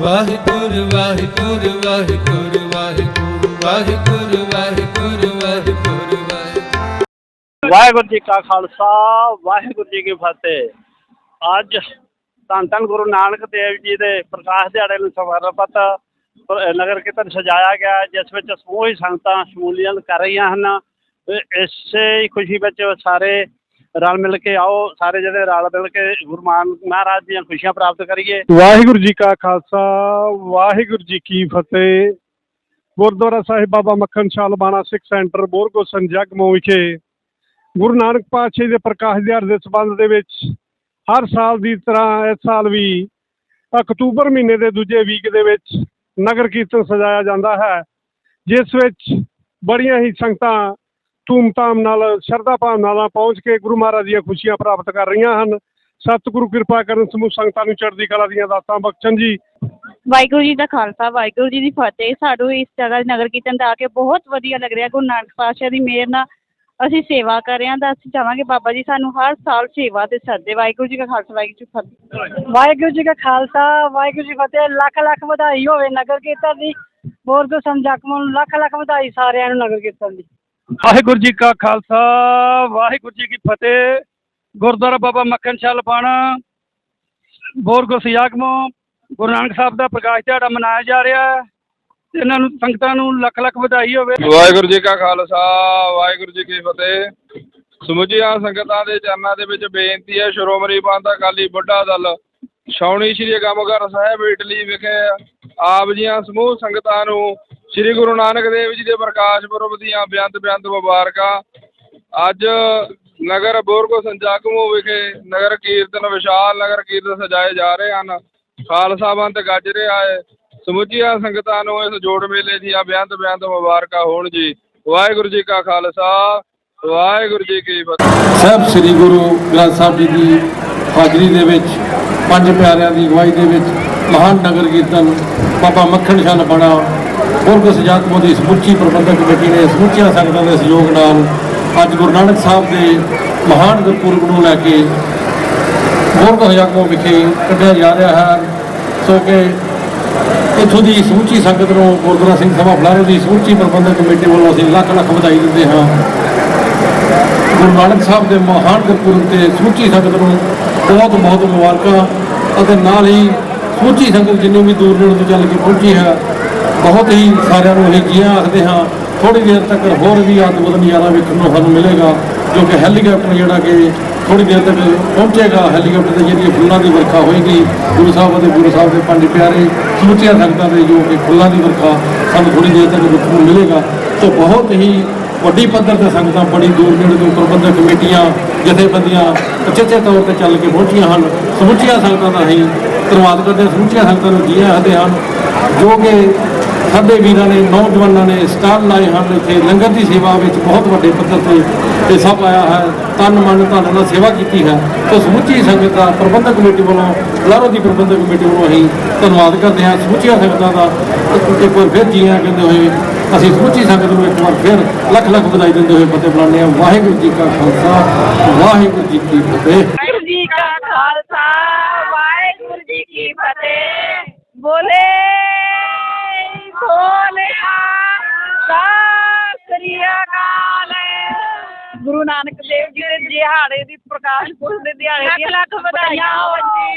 ਵਾਹਿਗੁਰੂ ਵਾਹਿਗੁਰੂ ਵਾਹਿਗੁਰੂ ਵਾਹਿਗੁਰੂ ਵਾਹਿਗੁਰੂ ਵਾਹਿਗੁਰੂ ਵਾਹਿਗੁਰੂ। ਵਾਹਿਗੁਰੂ ਜੀ ਕਾ ਖਾਲਸਾ, ਵਾਹਿਗੁਰੂ ਜੀ ਕੀ ਫਤਿਹ। ਅੱਜ ਧੰਨ ਧੰਨ ਗੁਰੂ ਨਾਨਕ ਦੇਵ ਜੀ ਦੇ ਪ੍ਰਕਾਸ਼ ਦਿਹਾੜੇ ਨੂੰ ਸਮਰਪਿਤ ਨਗਰ ਕੀਰਤਨ ਸਜਾਇਆ ਗਿਆ ਜਿਸ ਵਿੱਚ ਸਮੂਹ ਹੀ ਸੰਗਤਾਂ ਸ਼ਮੂਲੀਅਤ ਕਰ ਰਹੀਆਂ ਹਨ। ਇਸੇ ਖੁਸ਼ੀ ਵਿੱਚ ਸਾਰੇ ਰਲ ਮਿਲ ਕੇ ਆਓ, ਸਾਰੇ ਜਿਹੜੇ ਰਲ ਮਿਲ ਕੇ ਗੁਰੂ ਮਹਾਰਾਜ ਦੀਆਂ ਖੁਸ਼ੀਆਂ ਪ੍ਰਾਪਤ ਕਰੀਏ। ਵਾਹਿਗੁਰੂ ਜੀ ਕਾ ਖਾਲਸਾ, ਵਾਹਿਗੁਰੂ ਜੀ ਕੀ ਫਤਿਹ। ਗੁਰਦੁਆਰਾ ਸਾਹਿਬ ਬਾਬਾ ਮੱਖਣ ਸ਼ਾਹ ਲਬਾਣਾ ਸਿੱਖ ਸੈਂਟਰ ਬੋਰਗੋਸਨ ਜਗਮੋ ਵਿਖੇ ਗੁਰੂ ਨਾਨਕ ਪਾਤਸ਼ਾਹ ਦੇ ਪ੍ਰਕਾਸ਼ ਦਿਹਾੜ ਦੇ ਸਬੰਧ ਦੇ ਵਿੱਚ ਹਰ ਸਾਲ ਦੀ ਤਰ੍ਹਾਂ ਇਸ ਸਾਲ ਵੀ ਅਕਤੂਬਰ ਮਹੀਨੇ ਦੇ ਦੂਜੇ ਵੀਕ ਦੇ ਵਿੱਚ ਨਗਰ ਕੀਰਤਨ ਸਜਾਇਆ ਜਾਂਦਾ ਹੈ, ਜਿਸ ਵਿੱਚ ਬੜੀਆਂ ਹੀ ਸੰਗਤਾਂ ਧੂਮਧਾਮ ਨਾਲ ਸ਼ਰਧਾ ਭਾਵਨਾ ਨਾਲ ਪਹੁੰਚ ਕੇ ਗੁਰੂ ਮਹਾਰਾਜ ਦੀਆਂ ਖੁਸ਼ੀਆਂ ਪ੍ਰਾਪਤ ਕਰ ਰਹੀਆਂ ਹਨ। ਸਤਿਗੁਰੂ ਕਿਰਪਾ ਕਰਨ ਸਮੂਹ ਸੰਗਤਾਂ ਨੂੰ ਚੜ੍ਹਦੀ ਕਲਾ ਦੀਆਂ ਦਾਤਾਂ ਬਖਸ਼ਣ ਜੀ। ਵਾਹਿਗੁਰੂ ਜੀ ਦਾ ਖਾਲਸਾ ਵਾਹਿਗੁਰੂ ਜੀ ਦੀ ਫਤਿਹ। ਸਾਨੂੰ ਇਸ ਜਗ੍ਹਾ ਨਗਰ ਕੀਰਤਨ ਤੇ ਆ ਕੇ ਬਹੁਤ ਵਧੀਆ ਲੱਗ ਰਿਹਾ। ਗੁਰੂ ਨਾਨਕ ਪਾਤਸ਼ਾਹ ਦੀ ਮਿਹਰ ਨਾਲ ਅਸੀਂ ਸੇਵਾ ਕਰ ਰਹੇ ਹਾਂ। ਤਾਂ ਅਸੀਂ ਚਾਹਾਂਗੇ ਬਾਬਾ ਜੀ ਸਾਨੂੰ ਹਰ ਸਾਲ ਸੇਵਾ ਤੇ ਸੱਦੇ। ਵਾਹਿਗੁਰੂ ਜੀ ਦਾ ਖਾਲਸਾ ਵਾਹਿਗੁਰੂ ਜੀ ਫਤਿਹ। ਵਾਹਿਗੁਰੂ ਜੀ ਕਾ ਖਾਲਸਾ ਵਾਹਿਗੁਰੂ ਜੀ ਫਤਿਹ। ਲੱਖ ਲੱਖ ਵਧਾਈ ਹੋਵੇ ਨਗਰ ਕੀਰਤਨ ਦੀ। ਬੋਰਗੋ ਸੰਜਕਮਨ ਨੂੰ ਲੱਖ ਲੱਖ ਵਧਾਈ ਸਾਰਿਆਂ ਨੂੰ ਨਗਰ ਕੀਰਤਨ ਦੀ। ਵਾਹਿਗੁਰੂ ਜੀ ਕਾ ਖਾਲਸਾ, ਵਾਹਿਗੁਰੂ ਜੀ ਕੀ ਫਤਿਹ। ਗੁਰਦੁਆਰਾ ਬਾਬਾ ਮੱਖਣ ਸ਼ਾਹ ਲਬਾਣਾ ਬੋਰਗੋ ਸਿਆਗਮੋ ਗੁਰੂ ਨਾਨਕ ਸਾਹਿਬ ਦਾ ਪ੍ਰਕਾਸ਼ ਦਿਹਾੜਾ ਮਨਾਇਆ ਜਾ ਰਿਹਾ ਹੈ। ਇਹਨਾਂ ਨੂੰ, ਸੰਗਤਾਂ ਨੂੰ ਲੱਖ ਲੱਖ ਵਧਾਈ ਹੋਵੇ। ਵਾਹਿਗੁਰੂ ਜੀ ਕਾ ਖਾਲਸਾ, ਵਾਹਿਗੁਰੂ ਜੀ ਕੀ ਫਤਿਹ। ਸਮੁੱਚੀਆਂ ਸੰਗਤਾਂ ਦੇ ਚਰਨਾਂ ਦੇ ਵਿੱਚ ਬੇਨਤੀ ਹੈ, ਸ਼੍ਰੋਮਣੀ ਪੰਥ ਅਕਾਲੀ ਬੁੱਢਾ ਦਲ ਛਾਉਣੀ ਸ੍ਰੀ ਅਗੰਮਗਰ ਸਾਹਿਬ, ਇਟਲੀ ਵਿਖੇ ਆਪ ਜੀਆਂ ਸਮੂਹ ਸੰਗਤਾਂ ਨੂੰ ਸ੍ਰੀ ਗੁਰੂ ਨਾਨਕ ਦੇਵ ਜੀ ਦੇ ਪ੍ਰਕਾਸ਼ ਪੁਰਬ ਦੀਆਂ ਬੇਅੰਤ ਬੇਅੰਤ ਮੁਬਾਰਕਾਂ। ਅੱਜ ਨਗਰ ਬੋਰਗੋ ਸੰਜਾਗਮੋ ਵਿਖੇ ਨਗਰ ਕੀਰਤਨ ਵਿਸ਼ਾਲ ਨਗਰ ਕੀਰਤਨ ਸਜਾਏ ਜਾ ਰਹੇ ਹਨ। ਖਾਲਸਾ ਬੰਤ ਗੱਜ ਰਿਹਾ ਹੈ। ਸਮੁੱਚੀਆਂ ਸੰਗਤਾਂ ਨੂੰ ਇਸ ਜੋੜ ਮੇਲੇ ਦੀਆਂ ਬੇਅੰਤ ਬੇਅੰਤ ਮੁਬਾਰਕਾਂ ਹੋਣ ਜੀ। ਵਾਹਿਗੁਰੂ ਜੀ ਕਾ ਖਾਲਸਾ, ਵਾਹਿਗੁਰੂ ਜੀ ਕੀ ਫਤਿਹ। ਸਾਹਿਬ ਸ੍ਰੀ ਗੁਰੂ ਗ੍ਰੰਥ ਸਾਹਿਬ ਜੀ ਦੀ ਹਾਜ਼ਰੀ ਦੇ ਵਿੱਚ, ਪੰਜ ਪਿਆਰਿਆਂ ਦੀ ਅਗਵਾਈ ਦੇ ਵਿੱਚ ਮਹਾਨ ਨਗਰ ਕੀਰਤਨ ਬਾਬਾ ਮੱਖਣ ਸ਼ਾਹ ਬਣਾ ਗੁਰਗ ਸਜਾਤਮੋ ਦੀ ਸਮੁੱਚੀ ਪ੍ਰਬੰਧਕ ਕਮੇਟੀ ਨੇ ਸਮੁੱਚੀਆਂ ਸੰਗਤਾਂ ਦੇ ਸਹਿਯੋਗ ਨਾਲ ਅੱਜ ਗੁਰੂ ਨਾਨਕ ਸਾਹਿਬ ਦੇ ਮਹਾਨ ਗੁਰਪੁਰਬ ਨੂੰ ਲੈ ਕੇ ਗੁਰਗ ਸਜਾਤਮੋ ਵਿਖੇ ਕੱਢਿਆ ਜਾ ਰਿਹਾ ਹੈ। ਸੋ ਕਿ ਇੱਥੋਂ ਦੀ ਸਮੁੱਚੀ ਸੰਗਤ ਨੂੰ ਗੁਰਦੁਆਰਾ ਸਿੰਘ ਸਭਾ ਫਲਾਰੇ ਦੀ ਸਮੁੱਚੀ ਪ੍ਰਬੰਧਕ ਕਮੇਟੀ ਵੱਲੋਂ ਅਸੀਂ ਲੱਖ ਲੱਖ ਵਧਾਈ ਦਿੰਦੇ ਹਾਂ। ਗੁਰੂ ਨਾਨਕ ਸਾਹਿਬ ਦੇ ਮਹਾਨ ਗੁਰਪੁਰਬ ਤੇ ਸਮੁੱਚੀ ਸੰਗਤ ਨੂੰ ਬਹੁਤ ਬਹੁਤ ਮੁਬਾਰਕਾਂ ਅਤੇ ਨਾਲ ਹੀ ਸਮੁੱਚੀ ਸੰਗਤ ਜਿੰਨੀ ਵੀ ਦੂਰ ਨੇੜੇ ਤੋਂ ਚੱਲ ਕੇ ਪਹੁੰਚੀ ਹੈ ਬਹੁਤ ਹੀ ਸਾਰਿਆਂ ਨੂੰ ਇਹ ਜੀਆਂ ਆਖਦੇ ਹਾਂ ਥੋੜੀ ਦੇਰ ਤੱਕ ਹੋਰ ਵੀ ਅਦਭੁਤ ਨਜ਼ਾਰਾ ਵੇਖਣ ਨੂੰ ਸਾਨੂੰ ਮਿਲੇਗਾ, ਜੋ ਕਿ ਹੈਲੀਕਾਪਟਰ ਜਿਹੜਾ ਕਿ ਥੋੜੀ ਦੇਰ ਤੱਕ ਪਹੁੰਚੇਗਾ। ਹੈਲੀਕਾਪਟਰ 'ਤੇ ਜਿਹੜੀ ਫੁੱਲਾਂ ਦੀ ਵਰਖਾ ਹੋਏਗੀ, ਗੁਰੂ ਸਾਹਿਬ ਅਤੇ ਗੁਰੂ ਸਾਹਿਬ ਦੇ ਪੰਜ ਪਿਆਰੇ ਸਮੁੱਚੀਆਂ ਸੰਗਤਾਂ ਦੇ ਜੋ ਕਿ ਫੁੱਲਾਂ ਦੀ ਵਰਖਾ ਸਾਨੂੰ ਥੋੜੀ ਦੇਰ ਤੱਕ ਦੇਖਣ ਨੂੰ ਮਿਲੇਗਾ। ਤੇ ਬਹੁਤ ਹੀ ਵੱਡੀ ਪੱਧਰ ਤੇ ਸੰਗਤਾਂ ਬੜੀ ਦੂਰ ਜਿਹੜੇ ਤੋਂ ਪ੍ਰਬੰਧਕ ਕਮੇਟੀਆਂ, ਜਥੇਬੰਦੀਆਂ ਅਚੇਚੇ ਤੌਰ ਤੇ ਚੱਲ ਕੇ ਪਹੁੰਚੀਆਂ ਹਨ। ਸਮੁੱਚੀਆਂ ਸੰਗਤਾਂ ਦਾ ਅਸੀਂ ਧੰਨਵਾਦ ਕਰਦੇ ਹਾਂ। ਸਮੁੱਚੀਆਂ ਸੰਗਤਾਂ ਨੂੰ ਜੀਆਂ ਆਖਦੇ ਹਨ? ਜੋ ਕਿ ਸਾਡੇ ਵੀਰਾਂ ਨੇ, ਨੌਜਵਾਨਾਂ ਨੇ ਸਟਾਲ ਲਾਏ ਹਨ। ਇੱਥੇ ਲੰਗਰ ਦੀ ਸੇਵਾ ਵਿੱਚ ਬਹੁਤ ਵੱਡੇ ਪੱਧਰ ਤੇ ਹਿੱਸਾ ਪਾਇਆ ਹੈ। ਤਨ ਮਨ ਧਨ ਨਾਲ ਸੇਵਾ ਕੀਤੀ ਹੈ। ਤੇ ਸਮੁੱਚੀ ਸੰਗਤ ਦਾ ਪ੍ਰਬੰਧਕ ਕਮੇਟੀ ਵੱਲੋਂ, ਲਾਰੋ ਦੀ ਪ੍ਰਬੰਧਕ ਕਮੇਟੀ ਵੱਲੋਂ ਅਸੀਂ ਧੰਨਵਾਦ ਕਰਦੇ ਹਾਂ। ਸਮੁੱਚੀਆਂ ਸੰਗਤਾਂ ਦਾ ਇੱਕ ਵਾਰ ਫਿਰ ਜੀਆਂ ਕਹਿੰਦੇ ਹੋਏ, ਅਸੀਂ ਸਮੁੱਚੀ ਸੰਗਤ ਨੂੰ ਇੱਕ ਵਾਰ ਫਿਰ ਲੱਖ ਲੱਖ ਵਧਾਈ ਦਿੰਦੇ ਹੋਏ ਫਤਿਹ ਬੁਲਾਉਂਦੇ ਹਾਂ। ਵਾਹਿਗੁਰੂ ਜੀ ਕਾ ਖਾਲਸਾ, ਵਾਹਿਗੁਰੂ ਜੀ ਕੀ ਫਤਿਹ। ਨਾਨਕ ਦੇਵ ਜੀ ਦੇ ਦਿਹਾੜੇ ਦੀ ਪ੍ਰਕਾਸ਼ ਪੁਰਬ ਦੇ ਦਿਹਾੜੇ ਦੀ ਲੱਖ ਲੱਖ ਵਧਾਈਆਂ। ਹੋਣ ਜੀ